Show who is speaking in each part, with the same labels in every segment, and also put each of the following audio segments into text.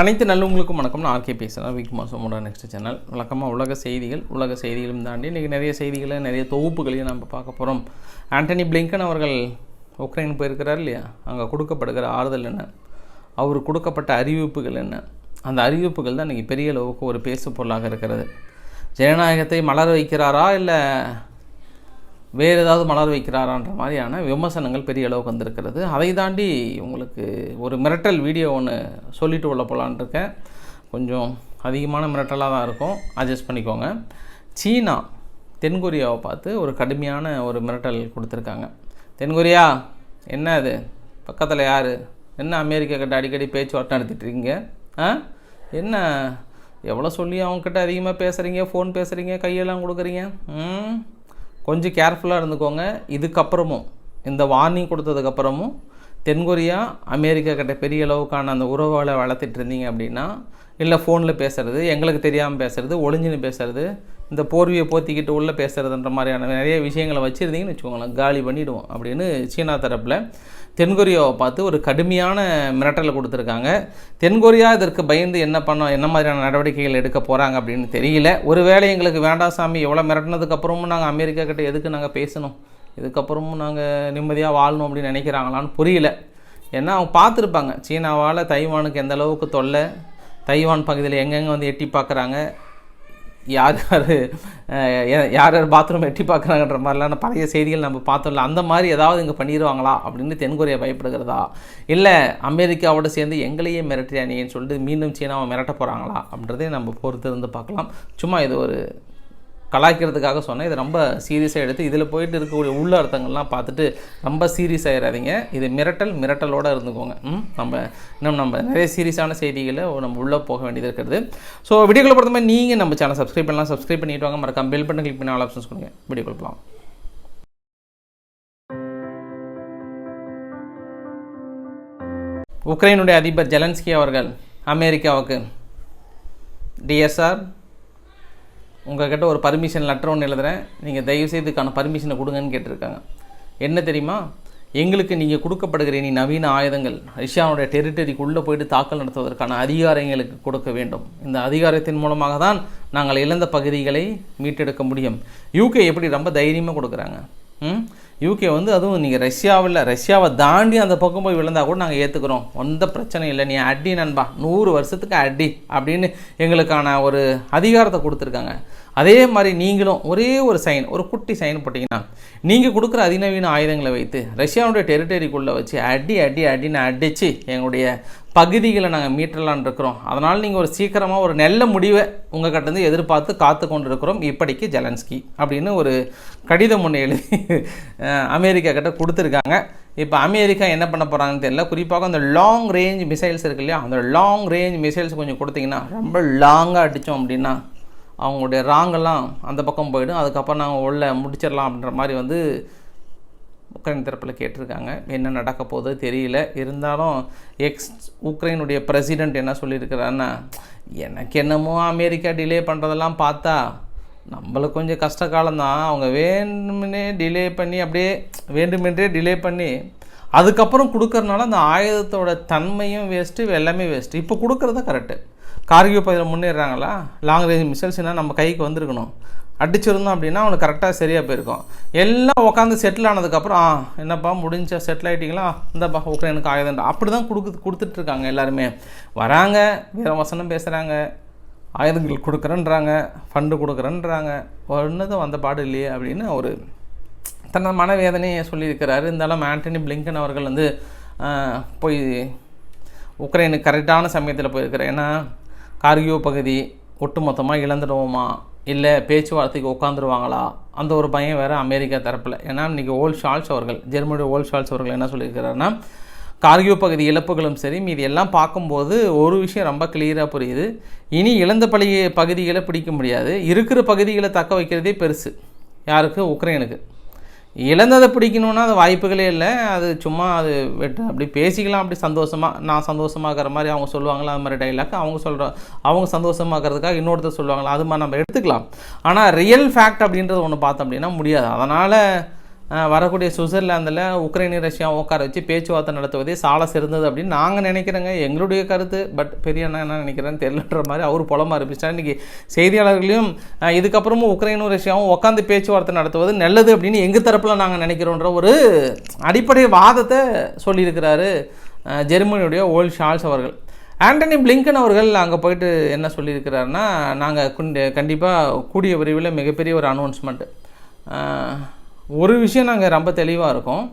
Speaker 1: அனைத்து நல்லவங்களுக்கும் வணக்கம் நான் ஆர்கே பேசுகிறேன் வீக் சோமோட நெக்ஸ்ட் சேனல் வழக்கமாக உலக செய்திகள் உலக செய்திகளும் தாண்டி இன்றைக்கி நிறைய செய்திகளை நிறைய தொகுப்புகளையும் நம்ம பார்க்க போகிறோம் ஆண்டனி பிளிங்கன் அவர்கள் உக்ரைன் போயிருக்கிறார் இல்லையா? அங்கே கொடுக்கப்படுகிற ஆறுதல் என்ன? அவர் கொடுக்கப்பட்ட அறிவிப்புகள் என்ன? அந்த அறிவிப்புகள் தான் இன்றைக்கி பெரிய அளவுக்கு ஒரு பேசு பொருளாக இருக்கிறது. ஜனநாயகத்தை மலர வைக்கிறாரா இல்லை வேறு ஏதாவது மலர் வைக்கிறாரான்ற மாதிரியான விமர்சனங்கள் பெரிய அளவுக்கு வந்திருக்கிறது. அதை தாண்டி உங்களுக்கு ஒரு மிரட்டல் வீடியோ ஒன்று சொல்லிட்டு உள்ள போகலான் இருக்கேன். கொஞ்சம் அதிகமான மிரட்டலாக தான் இருக்கும். அட்ஜஸ்ட் பண்ணிக்கோங்க. சீனா தென்கொரியாவை பார்த்து ஒரு கடுமையான ஒரு மிரட்டல் கொடுத்துருக்காங்க. தென்கொரியா என்ன அது? பக்கத்தில் யார்? என்ன அமெரிக்கா கிட்ட அடிக்கடி பேச்சுவார்த்தை நடத்திட்டு இருக்கீங்க? ஆ? என்ன? எவ்வளோ சொல்லி அவங்கக்கிட்ட அதிகமாக பேசுகிறீங்க ஃபோன் பேசுகிறீங்க கையெல்லாம் கொடுக்குறீங்க? ம்? கொஞ்சம் கேர்ஃபுல்லாக இருந்துக்கோங்க. இதுக்கப்புறமும் இந்த வார்னிங் கொடுத்ததுக்கப்புறமும் தென்கொரியா அமெரிக்கா கிட்ட பெரிய அளவுக்கான அந்த உறவுகளை வளர்த்துட்டு இருந்தீங்க அப்படின்னா இல்லை ஃபோனில் பேசுகிறது எங்களுக்கு தெரியாமல் பேசுகிறது ஒளிஞ்சுன்னு பேசுகிறது இந்த போர்வியை போத்திக்கிட்டு உள்ளே பேசுகிறதுன்ற மாதிரியான நிறைய விஷயங்களை வச்சுருந்தீங்கன்னு வச்சுக்கோங்களேன். காலி பண்ணிவிடுவோம் அப்படின்னு சீனா தரப்பில் தென்கொரியாவை பார்த்து ஒரு கடுமையான மிரட்டலை கொடுத்துருக்காங்க. தென்கொரியா இதற்கு பயந்து என்ன பண்ண என்ன மாதிரியான நடவடிக்கைகள் எடுக்க போகிறாங்க அப்படின்னு தெரியல. ஒருவேளை எங்களுக்கு வேண்டாம் சாமி எவ்வளோ மிரட்டினதுக்கப்புறமும் நாங்கள் அமெரிக்கா கிட்ட எதுக்கு நாங்கள் பேசணும்? இதுக்கப்புறமும் நாங்கள் நிம்மதியாக வாழணும் அப்படின்னு நினைக்கிறாங்களான்னு புரியல. ஏன்னா அவங்க பார்த்துருப்பாங்க. சீனாவால் தைவானுக்கு எந்த அளவுக்கு தொல்லை தைவான் பகுதியில் எங்கெங்கே வந்து எட்டி பார்க்குறாங்க. யார் யார் யார் யார் பாத்ரூம் எட்டி பார்க்குறாங்கன்ற மாதிரிலாம் பழைய செய்திகள் நம்ம பார்த்தோம்ல அந்த மாதிரி ஏதாவது இங்கே பண்ணிடுவாங்களா அப்படின்னு தென்கொரியா பயப்படுகிறதா? இல்லை அமெரிக்காவோட சேர்ந்து எங்களையே மிரட்டுறியானேன்னு சொல்லிட்டு மீண்டும் சீனாவை மிரட்ட போகிறாங்களா அப்படின்றதே நம்ம பொறுத்து இருந்து பார்க்கலாம். சும்மா இது ஒரு கலாய்க்கிறதுக்காக சொன்னேன். இதை ரொம்ப சீரியஸாக எடுத்து இதில் போயிட்டு இருக்கக்கூடிய உள்ள அர்த்தங்கள்லாம் பார்த்துட்டு ரொம்ப சீரியஸ் ஆகிடாதீங்க இது மிரட்டல் மிரட்டலோடு இருந்துக்கோங்க. ம் நம்ம இன்னும் நம்ம நிறைய சீரியஸான செய்திகளை நம்ம உள்ளே போக வேண்டியது இருக்கிறது ஸோ வீடியோக்குள்ள பொறுத்த மாதிரி நீங்கள் நம்ம சேனல் சப்ஸ்கிரைப் பண்ணலாம். சப்ஸ்கிரைப் பண்ணிட்டு வாங்க. மறக்காம பெல் பட்டன் கிளிக் பண்ணி ஆல் ஆப்ஷன்ஸ் கொடுங்க. வீடியோ கொடுக்கலாம் உக்ரைனுடைய அதிபர் ஜெலன்ஸ்கி அவர்கள் அமெரிக்காவுக்கு டிஎஸ்ஆர் உங்கள்கிட்ட ஒரு பர்மிஷன் லெட்டர் ஒன்று எழுதுகிறேன் நீங்கள் தயவுசெய்து இதுக்கான பர்மிஷனை கொடுங்கன்னு கேட்டிருக்காங்க. என்ன தெரியுமா? எங்களுக்கு நீங்கள் கொடுக்கப்படுகிற நீ நவீன ஆயுதங்கள் ரஷ்யாவுடைய டெரிட்டரிக்குள்ளே போயிட்டு தாக்கல் நடத்துவதற்கான அதிகாரம் எங்களுக்கு கொடுக்க வேண்டும். இந்த அதிகாரத்தின் மூலமாக தான் நாங்கள் இழந்த பகுதிகளை மீட்டெடுக்க முடியும். யூகே எப்படி ரொம்ப தைரியமாக கொடுக்குறாங்க. ம்? யூகே வந்து அதுவும் நீங்கள் ரஷ்யாவில் ரஷ்யாவை தாண்டி அந்த பக்கம் போய் விழுந்தா கூட நாங்கள் ஏற்றுக்கிறோம் எந்த பிரச்சனையும் இல்லை. நீ அடி நண்பா. நூறு வருஷத்துக்கு அடி அப்படின்னு எங்களுக்கான ஒரு அதிகாரத்தை கொடுத்துருக்காங்க. அதே மாதிரி நீங்களும் ஒரே ஒரு சைன் ஒரு குட்டி சைன் போட்டிங்கன்னா நீங்கள் கொடுக்குற அதிநவீன ஆயுதங்களை வைத்து ரஷ்யாவுடைய டெரிட்டரிக்குள்ளே வச்சு அடி அடி அடின்னு அடித்து எங்களுடைய பகுதிகளை நாங்கள் மீட்டலான் இருக்கிறோம். அதனால் நீங்கள் ஒரு சீக்கிரமாக ஒரு நல்ல முடிவை உங்கள் கிட்டேருந்து எதிர்பார்த்து காத்து கொண்டு இருக்கிறோம் இப்படிக்கு ஜெலன்ஸ்கி அப்படின்னு ஒரு கடிதம் ஒன்று எழுதி அமெரிக்கா கிட்ட கொடுத்துருக்காங்க. இப்போ அமெரிக்கா என்ன பண்ண போகிறாங்கன்னு தெரியல. குறிப்பாக அந்த லாங் ரேஞ்ச் மிசைல்ஸ் இருக்கு இல்லையா? அந்த லாங் ரேஞ்ச் மிசைல்ஸ் கொஞ்சம் கொடுத்தீங்கன்னா ரொம்ப லாங்காக அடித்தோம் அப்படின்னா அவங்களுடைய ராங்கெல்லாம் அந்த பக்கம் போயிடும். அதுக்கப்புறம் நாங்கள் உள்ள முடிச்சிடலாம் அப்படின்ற மாதிரி வந்து உக்ரைன் தரப்பில் கேட்டிருக்காங்க. என்ன நடக்க போகுது தெரியல. இருந்தாலும் எக்ஸ் உக்ரைனுடைய பிரசிடெண்ட் என்ன சொல்லியிருக்கிறாருன்னா எனக்கு என்னமோ அமெரிக்கா டிலே பண்ணுறதெல்லாம் பார்த்தா நம்மளுக்கு கொஞ்சம் கஷ்ட காலம்தான். அவங்க வேண்டுமெனே டிலே பண்ணி அப்படியே வேண்டுமென்றே டிலே பண்ணி அதுக்கப்புறம் கொடுக்கறனால அந்த ஆயுதத்தோட தன்மையும் வேஸ்ட்டு எல்லாமே வேஸ்ட்டு இப்போ கொடுக்குறது தான் கரெக்டு கார்கியோ பகுதியில் முன்னேறாங்களா லாங் ரேஞ்ச் மிசைல்ஸ்னால் நம்ம கைக்கு வந்திருக்கணும். அடிச்சிருந்தோம் அப்படின்னா அவனுக்கு கரெக்டாக சரியாக போயிருக்கும். எல்லாம் உட்காந்து செட்டில் ஆனதுக்கப்புறம் ஆ என்னப்பா முடிஞ்சா செட்டில் ஆகிட்டிங்களா இந்தப்பா உக்ரைனுக்கு ஆயுதம். அப்படி தான் கொடுக்கு கொடுத்துட்ருக்காங்க எல்லாருமே. வராங்க வேறு வசனம் பேசுகிறாங்க ஆயுதங்கள் கொடுக்குறேன்றாங்க ஃபண்டு கொடுக்குறேன்றாங்க. ஒன்றும் வந்த பாடு இல்லையே அப்படின்னு ஒரு தன்னோட மனவேதனையை சொல்லியிருக்கிறாரு. இருந்தாலும் ஆண்டனி பிளிங்கன் அவர்கள் வந்து போய் உக்ரைனுக்கு கரெக்டான சமயத்தில் போயிருக்கிறார். ஏன்னா கார்கியோ பகுதி ஒட்டுமொத்தமாக இழந்துடுவோமா? இல்லை பேச்சுவார்த்தைக்கு உட்காந்துருவாங்களா அந்த ஒரு பயம் வேறு அமெரிக்கா தரப்பில். ஏன்னா இன்றைக்கி ஓல் ஷால்ஸ் அவர்கள் ஜெர்மனியோட ஓல் ஷால்ஸ் அவர்கள் என்ன சொல்லியிருக்கிறாருன்னா கார்கியோ பகுதி இழப்புகளும் சரி மீது எல்லாம் பார்க்கும்போது ஒரு விஷயம் ரொம்ப கிளியராக புரியுது. இனி இழந்த பழி பகுதிகளை பிடிக்க முடியாது. இருக்கிற பகுதிகளை தக்க வைக்கிறதே பெருசு. யாருக்கு? உக்ரைனுக்கு. இழந்ததை பிடிக்கணுன்னா அது வாய்ப்புகளே இல்லை. அது சும்மா அது வெட்டு அப்படி பேசிக்கலாம் அப்படி சந்தோஷமாக நான் சந்தோஷமாகற மாதிரி அவங்க சொல்லுவாங்களா அது மாதிரி டைலாக் அவங்க சொல்கிற அவங்க சந்தோஷமாகறதுக்காக இன்னொருத்தர் சொல்லுவாங்களா அது மாதிரி நம்ம எடுத்துக்கலாம். ஆனால் ரியல் ஃபேக்ட் அப்படின்றது ஒன்று பார்த்தோம் அப்படின்னா முடியாது. அதனால் வரக்கூடிய சுவிட்சர்லாந்தில் உக்ரைனி ரஷ்யா உட்கார வச்சு பேச்சுவார்த்தை நடத்துவதே சால சிறந்தது அப்படின்னு நாங்கள் நினைக்கிறோங்க. எங்களுடைய கருத்து பட் பெரிய அண்ணா என்ன நினைக்கிறேன்னு தெரியலன்ற மாதிரி அவர் புலமாக ஆரம்பிச்சிட்டா இன்றைக்கி செய்தியாளர்களையும் இதுக்கப்புறமும் உக்ரைனும் ரஷ்யாவும் உட்காந்து பேச்சுவார்த்தை நடத்துவது நல்லது அப்படின்னு எங்கள் தரப்பில் நாங்கள் நினைக்கிறோன்ற ஒரு அடிப்படை வாதத்தை சொல்லியிருக்கிறாரு ஜெர்மனியுடைய ஓல் ஷால்ஸ் அவர்கள். ஆண்டனி பிளிங்கன் அவர்கள் அங்கே போயிட்டு என்ன சொல்லியிருக்கிறாருன்னா நாங்கள் கண்டிப்பாக கூடிய விரைவில் மிகப்பெரிய ஒரு அனௌன்ஸ்மெண்ட்டு ஒரு விஷயம் நாங்கள் ரொம்ப தெளிவாக இருக்கோம்.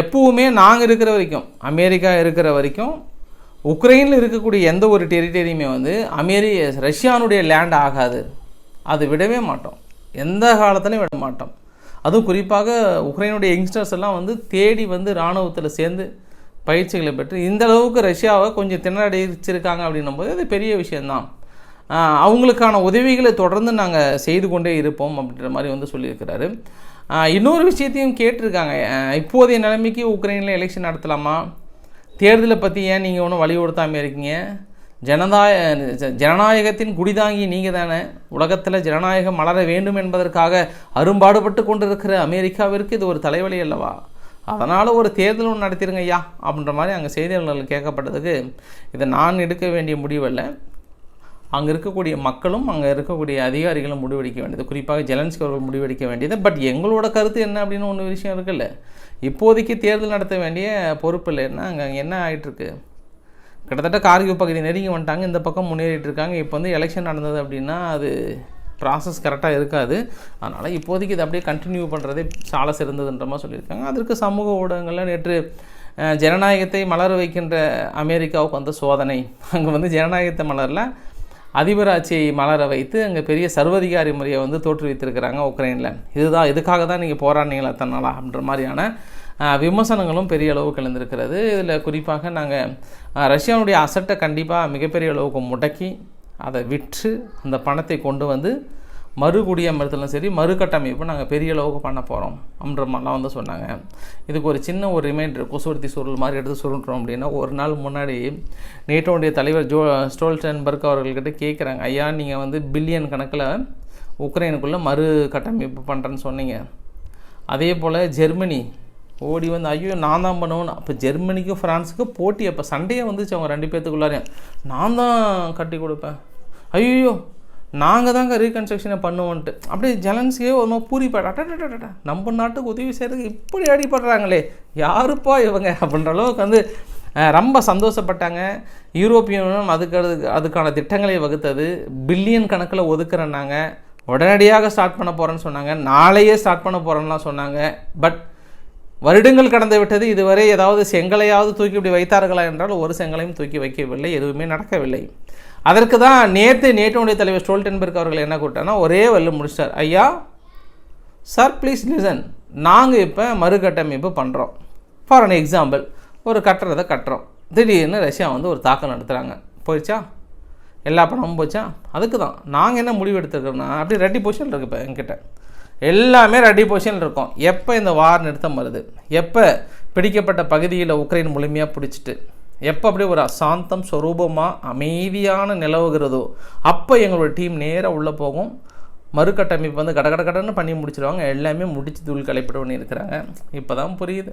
Speaker 1: எப்பவுமே நாங்கள் இருக்கிற வரைக்கும் அமெரிக்கா இருக்கிற வரைக்கும் உக்ரைனில் இருக்கக்கூடிய எந்த ஒரு டெரிட்டரியுமே வந்து அமெரி ரஷ்யானுடைய லேண்ட் ஆகாது. அது விடவே மாட்டோம். எந்த காலத்துலையும் விட மாட்டோம். அதுவும் குறிப்பாக உக்ரைனுடைய யங்ஸ்டர்ஸ் எல்லாம் வந்து தேடி வந்து இராணுவத்தில் சேர்ந்து பயிற்சிகளை பெற்று இந்த அளவுக்கு ரஷ்யாவை கொஞ்சம் திணறடிச்சிருக்காங்க அப்படின்னும் போது அது பெரிய விஷயந்தான் அவங்களுக்கான உதவிகளை தொடர்ந்து நாங்கள் செய்து கொண்டே இருப்போம் அப்படின்ற மாதிரி வந்து சொல்லியிருக்கிறாரு. இன்னொரு விஷயத்தையும் கேட்டிருக்காங்க. இப்போதைய நிலைமைக்கு உக்ரைனில் எலெக்ஷன் நடத்தலாமா? தேர்தலை பற்றி ஏன் நீங்கள் ஒன்றும் வலியுறுத்தாமல் இருக்கீங்க? ஜனதாய ஜ- ஜனநாயகத்தின் குடிதாங்கி நீங்கள் தானே உலகத்தில் ஜனநாயகம் மலர வேண்டும் என்பதற்காக அரும்பாடுபட்டு கொண்டிருக்கிற அமெரிக்காவிற்கு இது ஒரு தலைவலி அல்லவா? அதனால் ஒரு தேர்தல் ஒன்று நடத்திருங்க ஐயா அப்படின்ற மாதிரி அங்கே செய்தியாளர்கள் கேட்கப்பட்டதுக்கு இதை நான் எடுக்க வேண்டிய முடிவல்ல அங்கே இருக்கக்கூடிய மக்களும் அங்கே இருக்கக்கூடிய அதிகாரிகளும் முடிவெடுக்க வேண்டியது. குறிப்பாக ஜெலன்ஸ்கி அவர்கள் முடிவெடுக்க வேண்டியது. பட் எங்களோட கருத்து என்ன அப்படின்னு ஒன்று விஷயம் இருக்குல்ல? இப்போதைக்கு தேர்தல் நடத்த வேண்டிய பொறுப்பு இல்லைன்னா அங்கே என்ன ஆயிட்டிருக்கு? கிட்டத்தட்ட கார்கிவ் பகுதி நெருங்கி வந்துட்டாங்க. இந்த பக்கம் முன்னேறிட்டு இருக்காங்க. இப்போ வந்து எலெக்ஷன் நடந்தது அப்படின்னா அது ப்ராசஸ் கரெக்டாக இருக்காது. அதனால் இப்போதைக்கு இதை அப்படியே கண்டினியூ பண்ணுறதே சால சிறந்ததுன்ற மாதிரி சொல்லியிருக்காங்க. அதற்கு சமூக ஊடகங்களில் நேற்று ஜனநாயகத்தை மலர வைக்கின்ற அமெரிக்காவுக்கு வந்த சோதனை. அங்கே வந்து ஜனநாயகத்தை மலரில். அதிபராட்சியை மலர வைத்து அங்கே பெரிய சர்வதிகாரி முறையை வந்து தோற்றுவித்திருக்கிறாங்க உக்ரைனில். இதுதான் இதுக்காக தான் நீங்கள் போராடினீங்களா தன்னாலா அப்படின்ற மாதிரியான விமர்சனங்களும் பெரிய அளவுக்கு கலந்திருக்கிறது இதில் குறிப்பாக நாங்கள் ரஷ்யாவுடைய அசட்டை கண்டிப்பாக மிகப்பெரிய அளவுக்கு முடக்கி அதை விற்று அந்த பணத்தை கொண்டு வந்து மறுகுடியமர்த்தலும் சரி மறுகட்டமைப்பு நாங்கள் பெரிய அளவுக்கு பண்ண போகிறோம் அப்படின்ற மாதிரிலாம் வந்து சொன்னாங்க. இதுக்கு ஒரு சின்ன ஒரு ரிமைண்டர் கொசுவர்த்தி சுருள் மாதிரி எடுத்து சுருட்டுறோம் அப்படின்னா ஒரு நாள் முன்னாடி நேட்டோடைய தலைவர் ஜோ ஸ்டோல்டன்பர்க் அவர்கள்கிட்ட கேட்குறாங்க ஐயா நீங்கள் வந்து பில்லியன் கணக்கில் உக்ரைனுக்குள்ளே மறு கட்டமைப்பு பண்ணுறேன்னு சொன்னீங்க. அதே போல் ஜெர்மனி ஓடி வந்து ஐயோ நான் தான் பண்ணுவேன் அப்போ ஜெர்மனிக்கும் ஃப்ரான்ஸுக்கும் போட்டி அப்போ சண்டையே வந்துச்சு அவங்க ரெண்டு பேர்த்துக்குள்ளாரையும் நான் தான் கட்டி கொடுப்பேன். ஐயோ நாங்கள் தாங்க ரீகன்ஸ்ட்ரக்ஷனை பண்ணுவோன்ட்டு. அப்படியே ஜெலன்ஸ்கே ஒரு மாதிரி பூரி அடடடடட நம்ம நாட்டுக்கு உதவி செய்கிறதுக்கு இப்படி அடிபடுறாங்களே. யாருப்பா இவங்க? அப்படின்ற அளவுக்கு வந்து ரொம்ப சந்தோஷப்பட்டாங்க. யூரோப்பிய யூனியன் அதுக்கு அதுக்கு அதுக்கான திட்டங்களை வகுத்தது. பில்லியன் கணக்கில் ஒதுக்குறேன்னாங்க. உடனடியாக ஸ்டார்ட் பண்ண போகிறேன்னு சொன்னாங்க. நாளையே ஸ்டார்ட் பண்ண போகிறேன்லாம் சொன்னாங்க. பட் வருடங்கள் கடந்து விட்டது. இதுவரை ஏதாவது செங்கலையாவது தூக்கி இப்படி வைத்தார்களா என்றால் ஒரு செங்கலையும் தூக்கி வைக்கவில்லை. எதுவுமே நடக்கவில்லை. அதற்கு தான் நேற்று நேட்டோடைய தலைவர் ஸ்டோல்டன்பர்க் அவர்கள் என்ன கூட்டானா ஒரே வல்லு முடிச்சிட்டார். ஐயா சார் ப்ளீஸ் லிசன் நாங்கள் இப்போ மறுகட்டமைப்பு பண்ணுறோம் ஃபார் அன் எக்ஸாம்பிள் ஒரு கட்டுறதை கட்டுறோம். திடீர்னு ரஷ்யா வந்து ஒரு தாக்கம் நடத்துகிறாங்க போயிடுச்சா? எல்லா பணமும் போச்சா? அதுக்கு தான். நாங்கள் என்ன முடிவு எடுத்துருக்கோம்னா அப்படி ரெடி பொசிஷன் இருக்குது இப்போ என்கிட்ட. எல்லாமே ரெடி பொசிஷனில் இருக்கும். எப்போ இந்த வார் நிறுத்தம் வருது? எப்போ பிடிக்கப்பட்ட பகுதியில் உக்ரைன் முழுமையாக பிடிச்சிட்டு எப்போ அப்படியே ஒரு அசாந்தம் ஸ்வரூபமாக அமைதியான நிலவுகிறதோ அப்போ எங்களோட டீம் நேராக உள்ளே போகும். மறுகட்டமைப்பு வந்து கட கட கடன்னு பண்ணி முடிச்சிருவாங்க. எல்லாமே முடிச்சு தூள் கலைப்பட பண்ணி இருக்கிறாங்க இப்போ தான் புரியுது.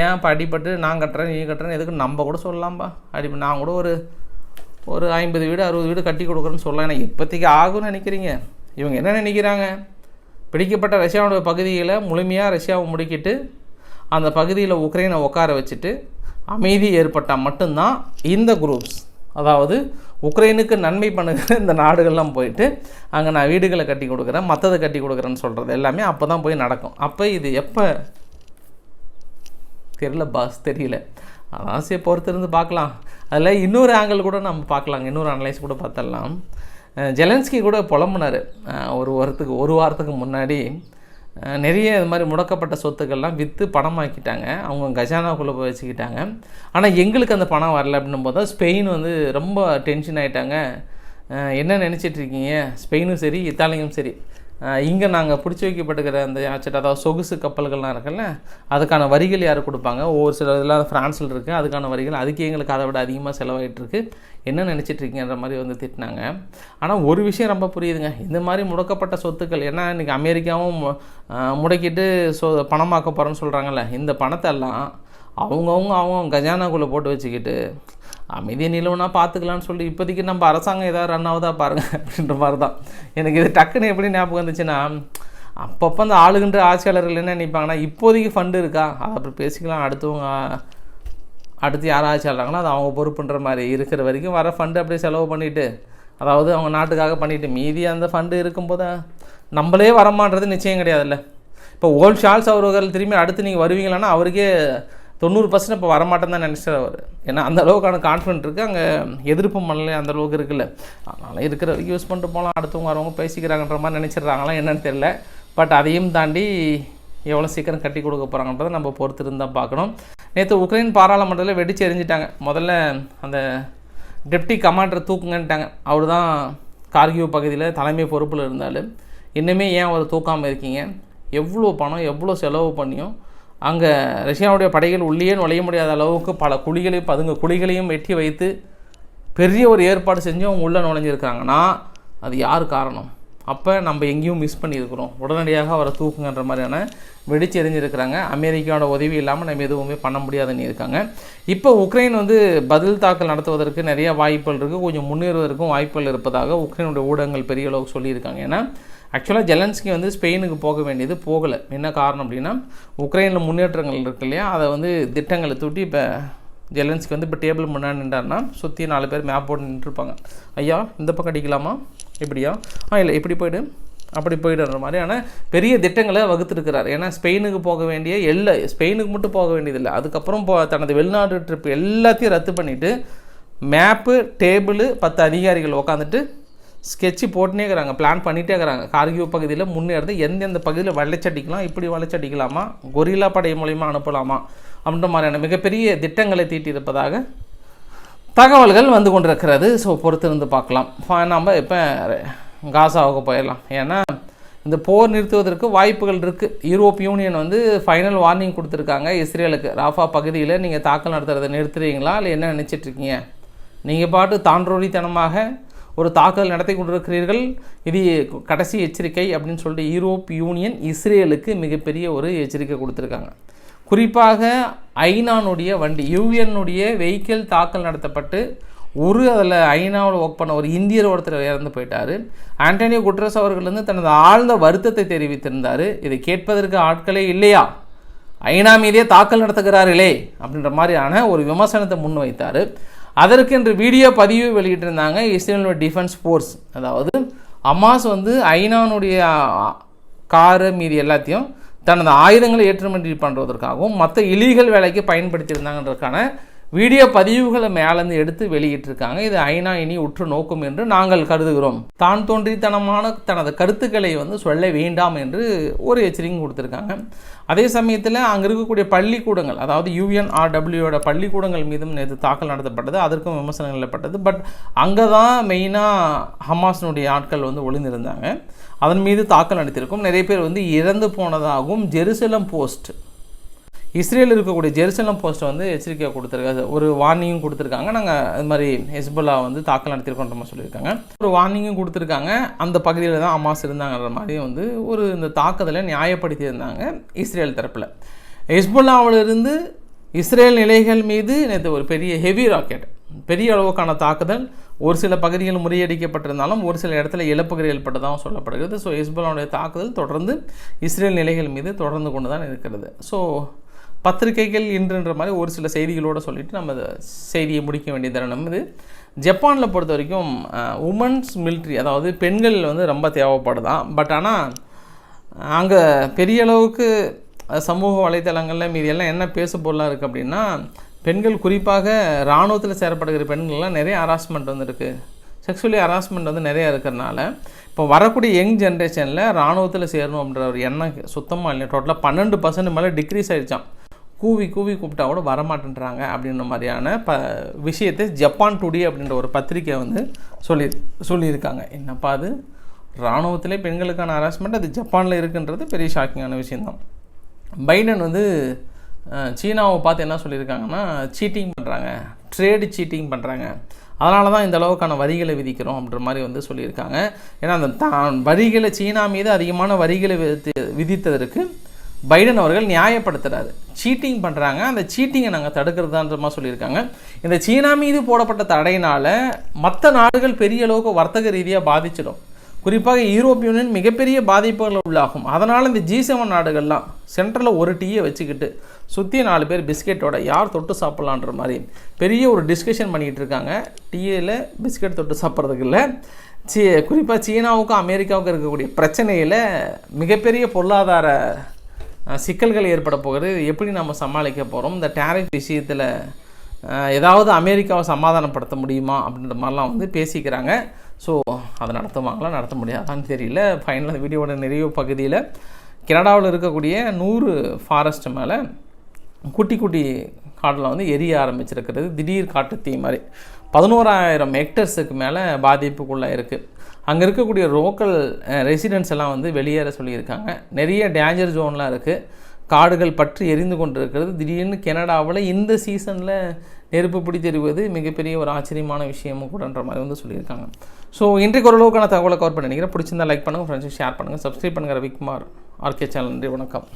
Speaker 1: ஏன் இப்போ அடிபட்டு நான் கட்டுறேன் நீ கட்டுறேன் எதுக்கு நம்ம கூட சொல்லலாம்ப்பா அடி நான் கூட ஒரு ஒரு ஐம்பது வீடு அறுபது வீடு கட்டி கொடுக்குறேன்னு சொல்லலாம். எனக்கு இப்போதைக்கு ஆகும்னு நினைக்கிறீங்க. இவங்க என்ன நினைக்கிறாங்க? பிடிக்கப்பட்ட ரஷ்யாவோட பகுதிகளை முழுமையாக ரஷ்யாவை முடிக்கிட்டு அந்த பகுதியில் உக்ரைனை உட்கார வச்சுட்டு அமைதி ஏற்பட்டால் மட்டும்தான் இந்த குரூப்ஸ் அதாவது உக்ரைனுக்கு நன்மை பண்ணுகிற இந்த நாடுகள்லாம் போயிட்டு அங்கே நான் வீடுகளை கட்டி கொடுக்குறேன் மற்றதை கட்டி கொடுக்குறேன்னு சொல்கிறது எல்லாமே அப்போ தான் போய் நடக்கும். அப்போ இது எப்போ? தெரியல பாஸ் தெரியல. அதான் பொறுத்திருந்து பார்க்கலாம். அதில் இன்னொரு ஆங்கிள் கூட நம்ம பார்க்கலாங்க இன்னொரு அனலைஸ் கூட பார்த்துடலாம். ஜெலன்ஸ்கி கூட புலம்புனார். ஒரு வாரத்துக்கு ஒரு வாரத்துக்கு முன்னாடி நிறைய இது மாதிரி முடக்கப்பட்ட சொத்துக்கள்லாம் விற்று பணமாக்கிட்டாங்க. அவங்க கஜானாக்குள்ளே போய் வச்சுக்கிட்டாங்க. ஆனால் எங்களுக்கு அந்த பணம் வரல அப்படின்னும் போது தான் ஸ்பெயின் வந்து ரொம்ப டென்ஷன் ஆகிட்டாங்க என்ன நினச்சிட்டு இருக்கீங்க? ஸ்பெயினும் சரி இத்தாலியும் சரி. இங்கே நாங்கள் பிடிச்சி வைக்கப்பட்டுக்கிற அந்த யாச்சட் அதாவது சொகுசு கப்பல்கள்லாம் இருக்குல்ல அதுக்கான வரிகள் யார் கொடுப்பாங்க? ஒவ்வொரு சில இதெல்லாம் ஃப்ரான்ஸில் இருக்குது அதுக்கான வரிகள் அதுக்கு எங்களுக்கு அதை விட அதிகமாக செலவாயிட்டுருக்கு என்ன நினச்சிட்ருக்கீங்கன்ற மாதிரி வந்து திட்டினாங்க. ஆனால் ஒரு விஷயம் ரொம்ப புரியுதுங்க. இந்த மாதிரி முடக்கப்பட்ட சொத்துக்கள் ஏன்னா இன்றைக்கி அமெரிக்காவும் முடக்கிட்டு சொ பணமாக்க போகிறோன்னு சொல்கிறாங்கல்ல இந்த பணத்தை எல்லாம் அவங்கவுங்க அவங்க கஜானாக்குள்ளே போட்டு வச்சுக்கிட்டு அமைதியை நிலவுனா பார்த்துக்கலான்னு சொல்லி இப்போதைக்கு நம்ம அரசாங்கம் ஏதாவது ரன் ஆகுதா பாருங்கள் அப்படின்ற மாதிரி தான் எனக்கு இது டக்குன்னு எப்படி ஞாபகம் வந்துச்சுன்னா அப்பப்போ அந்த ஆளுகின்ற ஆட்சியாளர்கள் என்ன நினைப்பாங்கன்னா இப்போதைக்கு ஃபண்டு இருக்கா? அதை அப்புறம் பேசிக்கலாம். அடுத்தவங்க அடுத்து யார் ஆட்சியாளர்களோ அது அவங்க பொறுப்புன்ற மாதிரி இருக்கிற வரைக்கும் வர ஃபண்டு அப்படியே செலவு பண்ணிவிட்டு அதாவது அவங்க நாட்டுக்காக பண்ணிவிட்டு மீதி அந்த ஃபண்டு இருக்கும்போது நம்மளே வரமான்றது நிச்சயம் கிடையாதுல்ல. இப்போ ஓல்ட் ஷால்ஸ் அவர்கள் திரும்பி அடுத்து நீங்கள் வருவீங்களான்னா அவருக்கே தொண்ணூறு பர்சன்ட் இப்போ வரமாட்டேன்னு தான் நினச்சிட்டு அவர். ஏன்னா அந்த அளவுக்கான கான்ஃபிடென்ட் இருக்குது அங்கே எதிர்ப்பு மனநிலை அந்த அளவுக்கு இருக்குல்ல. அதனால் இருக்கிற வரைக்கும் யூஸ் பண்ணிட்டு போகலாம் அடுத்தவங்க வரவங்க பேசிக்கிறாங்கன்ற மாதிரி நினச்சிடுறாங்களா என்னன்னு தெரியல. பட் அதையும் தாண்டி எவ்வளோ சீக்கிரம் கட்டி கொடுக்க போகிறாங்கன்றதை நம்ம பொறுத்து இருந்தால் பார்க்கணும். நேற்று உக்ரைன் பாராளுமன்றத்தில் வெடிச்சு எரிஞ்சிட்டாங்க முதல்ல அந்த டெப்டி கமாண்டர் தூக்குங்கன்ட்டாங்க. அவர் தான் கார்கிவ் பகுதியில் தலைமை பொறுப்பில் இருந்தாலும் இன்னுமே ஏன் அவர் தூக்காமல் இருக்கீங்க? எவ்வளோ பணம் எவ்வளோ செலவு பண்ணியும் அங்கே ரஷ்யாவுடைய படைகள் உள்ளேயே நுழைய முடியாத அளவுக்கு பல குழிகளையும் பதுங்க குழிகளையும் வெட்டி வைத்து பெரிய ஒரு ஏற்பாடு செஞ்சு அவங்க உள்ளே நுழைஞ்சிருக்காங்கன்னா அது யார் காரணம்? அப்போ நம்ம எங்கேயும் மிஸ் பண்ணியிருக்கிறோம். உடனடியாக அவரை தூக்குங்கன்ற மாதிரியான வெடிச்சு எரிஞ்சிருக்கிறாங்க. அமெரிக்காவோட உதவி இல்லாமல் நம்ம எதுவுமே பண்ண முடியாதுன்னு இருக்காங்க இப்போ உக்ரைன் வந்து பதில் தாக்கல் நடத்துவதற்கு நிறைய வாய்ப்புகள் இருக்குது கொஞ்சம் முன்னேறுவதற்கும் வாய்ப்புகள் இருப்பதாக உக்ரைனுடைய ஊடகங்கள் பெரிய அளவுக்கு சொல்லியிருக்காங்க. ஏன்னா ஆக்சுவலாக ஜெலன்ஸ்கி வந்து ஸ்பெயினுக்கு போக வேண்டியது போகலை. என்ன காரணம் அப்படின்னா உக்ரைனில் முன்னேற்றங்கள் இருக்கு இல்லையா? அதை வந்து திட்டங்களை தூட்டி இப்போ ஜெலன்ஸ்கி வந்து இப்போ டேபிள் முன்னாடி நின்றாருன்னா சுற்றி நாலு பேர் மேப் போட்டு நின்றுருப்பாங்க. ஐயா இந்த பக்கம் அடிக்கலாமா? இப்படியா ஆ இல்லை இப்படி போய்டு. அப்படி போயிடுற மாதிரியான பெரிய திட்டங்களை வகுத்துருக்கிறார். ஏன்னா ஸ்பெயினுக்கு போக வேண்டிய எல்லா ஸ்பெயினுக்கு மட்டும் போக வேண்டியதில்லை. அதுக்கப்புறம் போ தனது வெளிநாட்டு ட்ரிப் எல்லாத்தையும் ரத்து பண்ணிவிட்டு மேப்பு டேபிள் பத்து அதிகாரிகள் உட்காந்துட்டு ஸ்கெட்சு போட்டுனே இருக்கிறாங்க. பிளான் பண்ணிகிட்டே இருக்கிறாங்க. கார்கிவ் பகுதியில் முன்னேறது எந்தெந்த பகுதியில் வளைச்சடிக்கலாம் இப்படி வளைச்சடிக்கலாமா கொரில்லா படை மூலிமா அனுப்பலாமா? அப்படின்ற மாதிரியான மிகப்பெரிய திட்டங்களை தீட்டியிருப்பதாக தகவல்கள் வந்து கொண்டிருக்கிறது. ஸோ பொறுத்திருந்து பார்க்கலாம். ஃபா- நம்ம இப்போ காசாவுக்கு போயிடலாம். ஏன்னா இந்த போர் நிறுத்துவதற்கு வாய்ப்புகள் இருக்குது யூரோப் யூனியன் வந்து ஃபைனல் வார்னிங் கொடுத்துருக்காங்க இஸ்ரேலுக்கு. ராஃபா பகுதியில் நீங்கள் தாக்கல் நடத்துகிறத நிறுத்துறீங்களா? இல்லை என்ன நினச்சிட்ருக்கீங்க நீங்கள் பாட்டு தான்றோடித்தனமாக ஒரு தாக்குதல் நடத்தி கொண்டிருக்கிறீர்கள். இது கடைசி எச்சரிக்கை அப்படின்னு சொல்லிட்டு யூரோப் யூனியன் இஸ்ரேலுக்கு மிகப்பெரிய ஒரு எச்சரிக்கை கொடுத்துருக்காங்க. குறிப்பாக ஐநானுடைய வண்டி யூஎன்னுடைய வெஹிக்கிள் தாக்கல் நடத்தப்பட்டு ஒரு அதில் ஐநாவில் ஒர்க் பண்ண ஒரு இந்தியர் ஒருத்தர் இறந்து போயிட்டார். ஆண்டனியோ குட்ரஸ் அவர்கள் வந்து தனது ஆழ்ந்த வருத்தத்தை தெரிவித்திருந்தார். இதை கேட்பதற்கு ஆட்களே இல்லையா? ஐநா மீதே தாக்கல் நடத்துகிறார்களே அப்படின்ற மாதிரியான ஒரு விமர்சனத்தை முன்வைத்தார். அதற்கு இன்று வீடியோ பதிவு வெளியிட்டிருந்தாங்க இஸ்ரேலுடைய டிஃபென்ஸ் ஃபோர்ஸ் அதாவது அமாஸ் வந்து ஐநானுடைய காரு மீதி எல்லாத்தையும் தனது ஆயுதங்களை ஏற்றுமதி பண்ணுறதற்காகவும் மற்ற இலீகல் வேலைக்கு பயன்படுத்தியிருந்தாங்கன்றதுக்கான வீடியோ பதிவுகளை மேலேருந்து எடுத்து வெளியிட்டிருக்காங்க. இது ஐநா இனி உற்று நோக்கும் என்று நாங்கள் கருதுகிறோம். தான் தோன்றித்தனமான தனது கருத்துக்களை வந்து சொல்ல வேண்டாம் என்று ஒரு எச்சரிக்கை கொடுத்துருக்காங்க. அதே சமயத்தில் அங்கே இருக்கக்கூடிய பள்ளிக்கூடங்கள் அதாவது யூஎன்ஆர்டபிள்யூட பள்ளிக்கூடங்கள் மீதும் நேற்று தாக்கல் நடத்தப்பட்டது அதற்கும் விமர்சனங்கள் எழப்பட்டது பட் அங்கே தான் மெயினாக ஹமாஸினுடைய ஆட்கள் வந்து ஒளிந்திருந்தாங்க. அதன் மீது தாக்கல் நடத்தியிருக்கும். நிறைய பேர் வந்து இறந்து போனதாகவும் ஜெருசலம் போஸ்ட் இஸ்ரேல் இருக்கக்கூடிய ஜெருசலம் போஸ்ட்டை வந்து எச்சரிக்கை கொடுத்துருக்காங்க. ஒரு வார்னிங்கும் கொடுத்துருக்காங்க. நாங்கள் இது மாதிரி ஹெஸ்புல்லா வந்து தாக்கல் நடத்திருக்கோன்ற சொல்லியிருக்காங்க. ஒரு வார்னிங்கும் கொடுத்துருக்காங்க. அந்த பகுதியில் தான் அமாஸ் இருந்தாங்கன்ற மாதிரி வந்து ஒரு இந்த தாக்குதலை நியாயப்படுத்தியிருந்தாங்க இஸ்ரேல் தரப்பில். ஹெஸ்புல்லாவிலிருந்து இஸ்ரேல் நிலைகள் மீது நேற்று ஒரு பெரிய ஹெவி ராக்கெட் பெரிய அளவுக்கான தாக்குதல் ஒரு சில பகுதிகள் முறியடிக்கப்பட்டிருந்தாலும் ஒரு சில இடத்துல இழப்புகள் ஏற்பட்டதாகவும் சொல்லப்படுகிறது. ஸோ ஹெஸ்புல்லாவுடைய தாக்குதல் தொடர்ந்து இஸ்ரேல் நிலைகள் மீது தொடர்ந்து கொண்டு தான் இருக்கிறது. ஸோ பத்திரிகைகள் இன்றுன்ற மாதிரி ஒரு சில செய்திகளோடு சொல்லிட்டு நம்ம செய்தியை முடிக்க வேண்டிய தருணம். இது ஜப்பானில் பொறுத்த வரைக்கும் உமன்ஸ் மிலிட்ரி அதாவது பெண்கள் வந்து ரொம்ப தேவைப்படுதான் பட் ஆனால் அங்கே பெரிய அளவுக்கு சமூக வலைத்தளங்களில் மீதி எல்லாம் என்ன பேசு பொருளாக இருக்குது அப்படின்னா பெண்கள் குறிப்பாக இராணுவத்தில் சேரப்படுகிற பெண்கள்லாம் நிறைய ஹராஸ்மெண்ட் வந்து இருக்குது செக்ஷுவலி ஹராஸ்மெண்ட் வந்து நிறையா இருக்கிறனால இப்போ வரக்கூடிய யங் ஜென்ரேஷனில் இராணுவத்தில் சேரணும் அப்படின்ற ஒரு எண்ணம் சுத்தமாக இல்லை. டோட்டலாக பன்னெண்டு பர்சன்ட் மேலே டிக்ரீஸ் ஆகிடுச்சான் கூவி கூவி கூப்பிட்டா கூட வரமாட்டேன்றாங்க அப்படின்ற மாதிரியான ப விஷயத்தை ஜப்பான் டுடே அப்படின்ற ஒரு பத்திரிக்கை வந்து சொல்லி சொல்லியிருக்காங்க. என்னப்பா அது? இராணுவத்திலே பெண்களுக்கான ஹராஸ்மெண்ட் அது ஜப்பானில் இருக்குன்றது பெரிய ஷாக்கிங்கான விஷயந்தான் பைடன் வந்து சீனாவை பார்த்து என்ன சொல்லியிருக்காங்கன்னா சீட்டிங் பண்ணுறாங்க ட்ரேடு சீட்டிங் பண்ணுறாங்க அதனால தான் இந்த அளவுக்கான வரிகளை விதிக்கிறோம் அப்படின்ற மாதிரி வந்து சொல்லியிருக்காங்க. ஏன்னா அந்த தான் வரிகளை சீனா மீது அதிகமான வரிகளை விதித்து விதித்ததற்கு பைடன் அவர்கள் நியாயப்படுத்துகிறாரு சீட்டிங் பண்ணுறாங்க அந்த சீட்டிங்கை நாங்கள் தடுக்கிறதான்றமா சொல்லியிருக்காங்க. இந்த சீனா மீது போடப்பட்ட தடையினால் மற்ற நாடுகள் பெரிய அளவுக்கு வர்த்தக ரீதியாக பாதிச்சிடும். குறிப்பாக யூரோப் யூனியன் மிகப்பெரிய பாதிப்புகள் உள்ளாகும். அதனால் இந்த ஜி செவன் நாடுகள்லாம் சென்ட்ரலில் ஒரு டீயை வச்சுக்கிட்டு சுற்றி நாலு பேர் பிஸ்கெட்டோட யார் தொட்டு சாப்பிட்லான்ற மாதிரி பெரிய ஒரு டிஸ்கஷன் பண்ணிக்கிட்டு இருக்காங்க. டீயில் பிஸ்கெட் தொட்டு சாப்பிட்றதுக்கு இல்லை. சீ குறிப்பாக சீனாவுக்கும் அமெரிக்காவுக்கும் இருக்கக்கூடிய பிரச்சனையில் மிகப்பெரிய பொருளாதார சிக்கல்கள் ஏற்பட போகிறது எப்படி நம்ம சமாளிக்க போகிறோம் இந்த டேரிஃப் விஷயத்தில் ஏதாவது அமெரிக்காவை சமாதானப்படுத்த முடியுமா? அப்படின்ற மாதிரிலாம் வந்து பேசிக்கிறாங்க. ஸோ அதை நடத்துவாங்களா நடத்த முடியாதான்னு தெரியல. ஃபைனலாக வீடியோட நிறைவு பகுதியில் கனடாவில் இருக்கக்கூடிய நூறு ஃபாரஸ்ட் மேலே குட்டி குட்டி காட்டில் வந்து எரிய ஆரம்பிச்சிருக்கிறது. திடீர் காட்டு தீ மாதிரி. பதினோராயிரம் ஹெக்டர்ஸுக்கு மேலே பாதிப்புக்குள்ளே இருக்குது அங்கே இருக்கக்கூடிய லோக்கல் ரெசிடென்ட்ஸ் எல்லாம் வந்து வெளியேற சொல்லியிருக்காங்க. நிறைய டேஞ்சர் ஜோன்லாம் இருக்குது காடுகள் பற்றி எரிந்து கொண்டிருக்கிறது. திடீர்னு கனடாவில் இந்த சீசனில் நெருப்பு பிடித்தெறிவது மிகப்பெரிய ஒரு ஆச்சரியமான விஷயமும் கூடன்ற மாதிரி வந்து சொல்லியிருக்காங்க. ஸோ இன்றைக்கு ஓரளவுக்கான தகவலை கவர் பண்ணி நினைக்கிறேன். பிடிச்சிருந்தா லைக் பண்ணுங்கள் ஃப்ரெண்ட்ஸுக்கு ஷேர் பண்ணுங்கள் சப்ஸ்கிரைப் பண்ணுங்கள் ரவிக்குமார் ஆர்கே சேனல் நன்றி வணக்கம்.